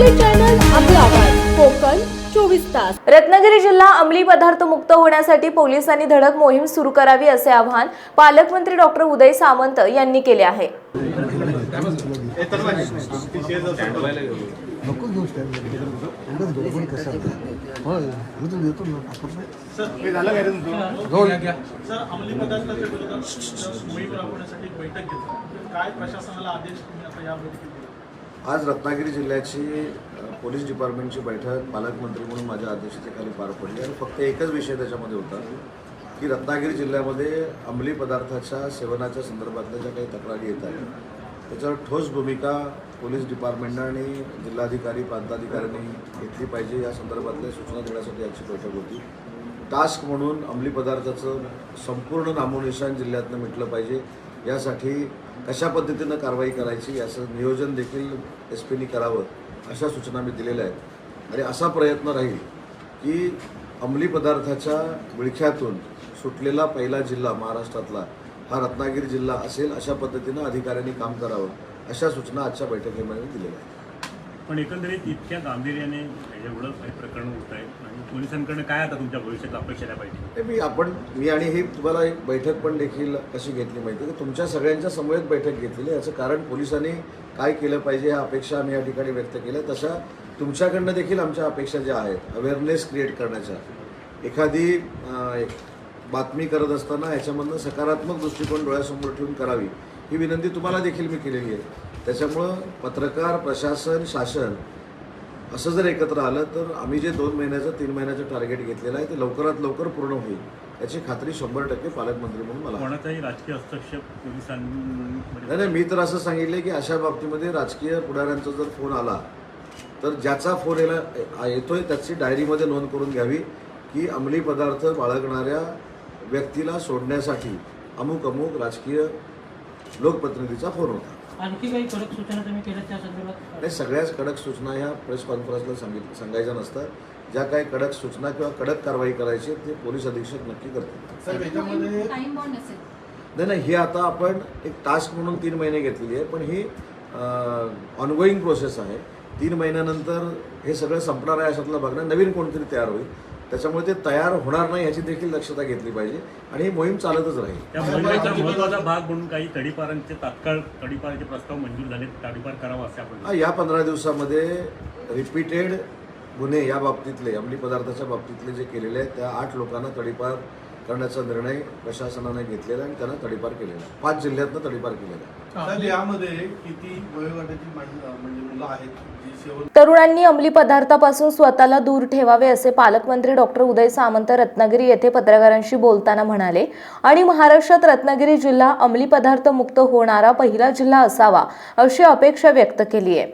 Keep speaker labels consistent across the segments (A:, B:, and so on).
A: आपले चॅनल आपला आवाज. कोकण चोवीस तास. रत्नागिरी जिल्हा अंमली पदार्थ मुक्त होण्यासाठी पोलिसांनी धडक मोहीम सुरू करावी असे आवाहन पालकमंत्री डॉक्टर उदय सामंत यांनी केले आहे.
B: प्रशासनाला आदेश
C: आज रत्नागिरी जिल्ह्याची पोलीस डिपार्टमेंटची बैठक पालकमंत्री म्हणून माझ्या अध्यक्षतेखाली पार पडली आणि फक्त एकच विषय त्याच्यामध्ये होता की रत्नागिरी जिल्ह्यामध्ये अंमली पदार्थाच्या सेवनाच्या संदर्भातल्या ज्या काही तक्रारी येत आहेत त्याच्यावर ठोस भूमिका पोलीस डिपार्टमेंटनं आणि जिल्हाधिकारी प्रांताधिकाऱ्यांनी घेतली पाहिजे. या संदर्भातल्या सूचना देण्यासाठी याची बैठक होती. टास्क म्हणून अंमली पदार्थाचं संपूर्ण नामोनिशान जिल्ह्यातनं मिटलं पाहिजे. यासाठी कशा पद्धतीनं कारवाई करायची याचं नियोजन देखील एस पीनी करावं अशा सूचना मी दिलेल्या आहेत. आणि असा प्रयत्न राहील की अंमली पदार्थाच्या विळख्यातून सुटलेला पहिला जिल्हा महाराष्ट्रातला हा रत्नागिरी जिल्हा असेल अशा पद्धतीनं अधिकाऱ्यांनी काम करावं अशा सूचना आजच्या बैठकीमध्ये दिलेल्या आहेत.
D: पण एकंदरीत इतक्या गांभीर्याने एवढं काही प्रकरण होत आहे आणि पोलिसांकडनं काय आता तुमच्या भविष्यात अपेक्षा पाहिजे?
C: ते मी आपण मी आणि ही तुम्हाला एक बैठक पण देखील कशी घेतली माहिती आहे. की तुमच्या सगळ्यांच्या समवेत बैठक घेतलेली आहे. याचं कारण पोलिसांनी काय केलं पाहिजे ह्या अपेक्षा आम्ही या ठिकाणी व्यक्त केल्या. तशा तुमच्याकडनं देखील आमच्या अपेक्षा ज्या आहेत अवेअरनेस क्रिएट करण्याच्या. एखादी एक बातमी करत असताना याच्यामधनं सकारात्मक दृष्टिकोन डोळ्यासमोर ठेवून करावी ही विनंती तुम्हाला देखील मी केलेली आहे. त्याच्यामुळं पत्रकार प्रशासन शासन असं जर एकत्र आलं तर आम्ही जे दोन महिन्याचं तीन महिन्याचं टार्गेट घेतलेलं आहे ते लवकरात लवकर पूर्ण होईल याची खात्री शंभर टक्के पालकमंत्री म्हणून मला.
D: कोणाचाही राजकीय हस्तक्षेप पोलिसांमध्ये
C: नाही नाही मी तर असं सांगितलं की अशा बाबतीमध्ये राजकीय पुढाऱ्यांचा जर फोन आला तर ज्याचा फोन याला येतोय त्याची डायरीमध्ये नोंद करून घ्यावी की अंमली पदार्थ बाळगणाऱ्या व्यक्तीला सोडण्यासाठी अमुक अमुक राजकीय लोकप्रतिनिधीचा फोन होता
E: आणखी काही कडक सूचना तुम्ही केल्या त्या संदर्भात?
C: नाही सगळ्याच कडक सूचना ह्या प्रेस कॉन्फरन्सला सांगित सांगायच्या नसतात. ज्या काही कडक सूचना किंवा कडक कारवाई करायची ते पोलीस अधीक्षक नक्की करतील.
B: सर याच्यामध्ये
F: टाइम बॉन्ड असेल.
C: नाही नाही ही आता आपण एक टास्क म्हणून तीन महिने घेतलेली आहे पण ही ऑनगोईंग प्रोसेस आहे. तीन महिन्यानंतर हे सगळं संपणार आहे अशातलं बघणं नवीन कोणतरी तयार होईल. त्याच्यामुळे ते तयार होणार नाही ह्याची देखील दक्षता घेतली पाहिजे आणि ही मोहीम चालतच राहील.
D: त्या मोहिमेचा महत्त्वाचा भाग म्हणून काही तडीपारांचे तात्काळ तडीपाराचे प्रस्ताव मंजूर झाले तडीपार करावा असे आपण
C: हा, या पंधरा दिवसामध्ये रिपीटेड गुन्हे या बाबतीतले अंमली पदार्थाच्या बाबतीतले जे केलेले आहेत त्या आठ लोकांना तडीपार करण्याचा निर्णय प्रशासनाने घेतलेला आणि त्यांना तडीपार केलेला आहे. पाच जिल्ह्यातनं तडीपार केलेला आहे.
B: म्हणजे मुलं आहेत जी सेवन
A: तरुणांनी अंमली पदार्थापासून स्वतःला दूर ठेवावे असे पालकमंत्री डॉक्टर उदय सामंत रत्नागिरी येथे पत्रकारांशी बोलताना म्हणाले आणि महाराष्ट्रात रत्नागिरी जिल्हा अंमली पदार्थ मुक्त होणारा पहिला जिल्हा असावा अशी अपेक्षा व्यक्त केली आहे.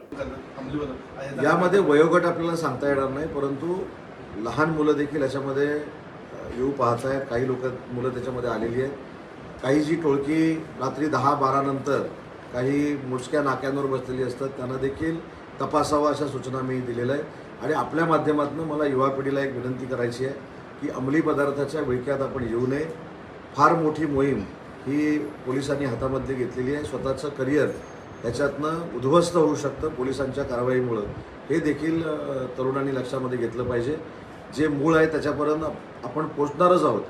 C: यामध्ये वयोगट आपल्याला सांगता येणार नाही परंतु लहान मुलं देखील याच्यामध्ये येऊ पाहत आहेत काही लोक मुलं त्याच्यामध्ये आलेली आहेत. काही जी टोळकी रात्री दहा बारानंतर काही मोजक्या नाक्यांवर बसलेली असतात त्यांना देखील तपासावं अशा सूचना मी दिलेल्या आहे आणि आपल्या माध्यमातून मला युवा पिढीला एक विनंती करायची आहे की अंमली पदार्थाच्या विळख्यात आपण येऊ नये. फार मोठी मोहीम ही पोलिसांनी हातामध्ये घेतलेली आहे. स्वतःचं करिअर त्याच्यातनं उद्ध्वस्त होऊ शकतं पोलिसांच्या कारवाईमुळं. हे देखील तरुणांनी लक्षामध्ये घेतलं पाहिजे. जे मूळ आहे त्याच्यापर्यंत आपण पोचणारच आहोत.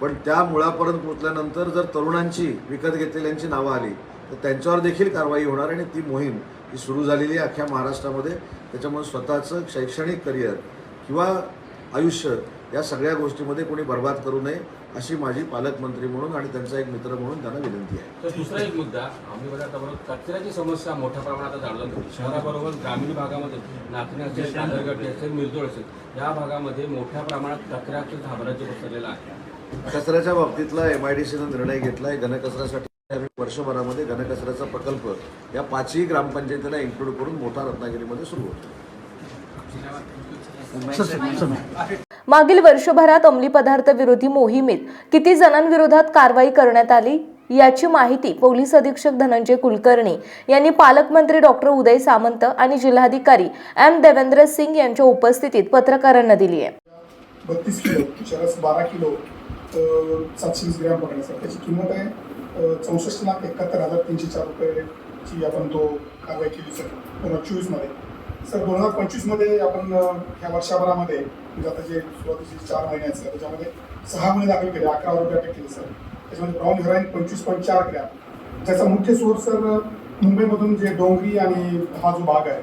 C: पण त्या मुळापर्यंत पोचल्यानंतर जर तरुणांची विकत घेतलेल्यांची नावं आली तर त्यांच्यावर देखील कारवाई होणार आणि ती मोहीम ही सुरू झालेली आहे अख्ख्या महाराष्ट्रामध्ये. त्याच्यामुळे स्वतःचं शैक्षणिक करिअर किंवा आयुष्य या सगळ्या गोष्टीमध्ये कोणी बर्बाद करू नये. अशी माझी पालकमंत्री म्हणून आणि त्यांचा एक मित्र म्हणून त्यांना विनंती आहे.
G: तर दुसरा एक मुद्दा अंमली पदार्थाबरोबर कचऱ्याची समस्या मोठ्या प्रमाणात जाणवत होती. शहराबरोबर ग्रामीण भागामध्ये नाचणी असेल कादरगट्टी असेल मिरजोळ असेल या भागामध्ये मोठ्या प्रमाणात कचऱ्याचं साम्राज्य पसरलेलं आहे.
C: कचऱ्याच्या बाबतीतला एम आय डी सीनं निर्णय घेतला आहे घनकचऱ्यासाठी आम्ही वर्षभरामध्ये घनकचऱ्याचा प्रकल्प या पाचही ग्रामपंचायतींना इन्क्लूड करून मोठा रत्नागिरीमध्ये सुरू होतो.
A: मागील वर्षभरात अंमली पदार्थ विरोधी मोहिमेत किती जणांविरोधात कारवाई करण्यात आली? याची माहिती पोलीस अधीक्षक धनंजय कुलकर्णी यांनी पालकमंत्री डॉक्टर उदय सामंत आणि जिल्हाधिकारी एम. देवेंद्र सिंग यांच्या उपस्थितीत पत्रकारांना दिली आहे.
H: बत्तीस किलो बारा किलो सातशे वीस ग्रॅम त्याची किंमत आहे चौसष्ट लाख एकाहत्तर हजार तीनशे चार रुपये आपण तो कारवाई केली सर. दोन हजार चोवीसमध्ये. सर दोन हजार पंचवीसमध्ये आपण ह्या वर्षभरामध्ये म्हणजे आता जे सुरुवातीचे चार महिने आहेत सर त्याच्यामध्ये सहा गुन्हे दाखल केले अकरा रुपये अटक केली सर. त्याच्यामध्ये ब्राऊन हिराईन पंचवीस पॉईंट चार ग्रॅम. त्याचा मुख्य सोर्स सर मुंबईमधून जे डोंगरी आणि हा जो भाग आहे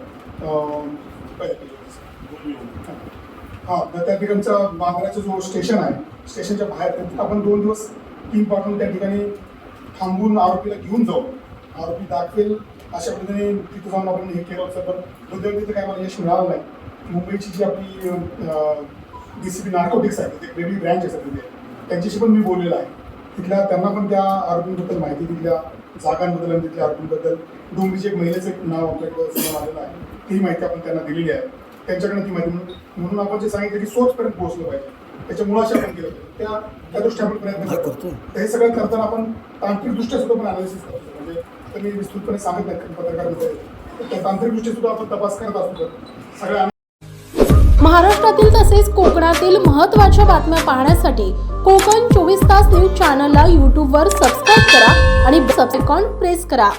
H: हा त्या ठिकाणचा बांद्राचं जो स्टेशन आहे स्टेशनच्या बाहेर तिथं आपण दोन दिवस टीम पाठवून त्या ठिकाणी थांबून आरोपीला घेऊन जाऊ. आरोपी दाखवेल अशा पद्धतीने तिथं जाऊन आपण हे केलं होतं पण दुर्दैवी तिथं काय मला यश मिळालं नाही. मुंबईची जी आपली डी सी पी नार्कोटिक्स आहे तिथे वेगळी ब्रँच आहे सर तिथे त्यांच्याशी पण मी बोललेलो आहे. तिथल्या त्यांना पण त्या आरोपींबद्दल माहिती तिथल्या जागांबद्दल आणि तिथल्या आरोपींबद्दल. डोंगरीचे एक महिलेचं एक नाव आपल्याकडे समोर आलेलं आहे. ती माहिती आपण त्यांना दिलेली आहे. त्यांच्याकडे ती माहिती म्हणून आपण जे सांगितलं की सोर्सपर्यंत पोहोचलं पाहिजे. त्याच्या मुळाशी आपण केलं त्या त्या दृष्टी आपण प्रयत्न करतो हे सगळं करताना आपण तांत्रिकदृष्ट्या सुद्धा पण अनालिसिस करतो म्हणजे तर मी विस्तृतपणे सांगितलं पत्रकारांमध्ये पत्रकार मित्र आहेत. सुद्धा आपण तपास करत असतो सगळ्या
F: महाराष्ट्रातील तसेच कोकणातील महत्त्वाच्या बातम्या पाहण्यासाठी कोकण चोवीस तास न्यूज चॅनलला यूट्यूबवर सबस्क्राईब करा आणि सबसेकॉन प्रेस करा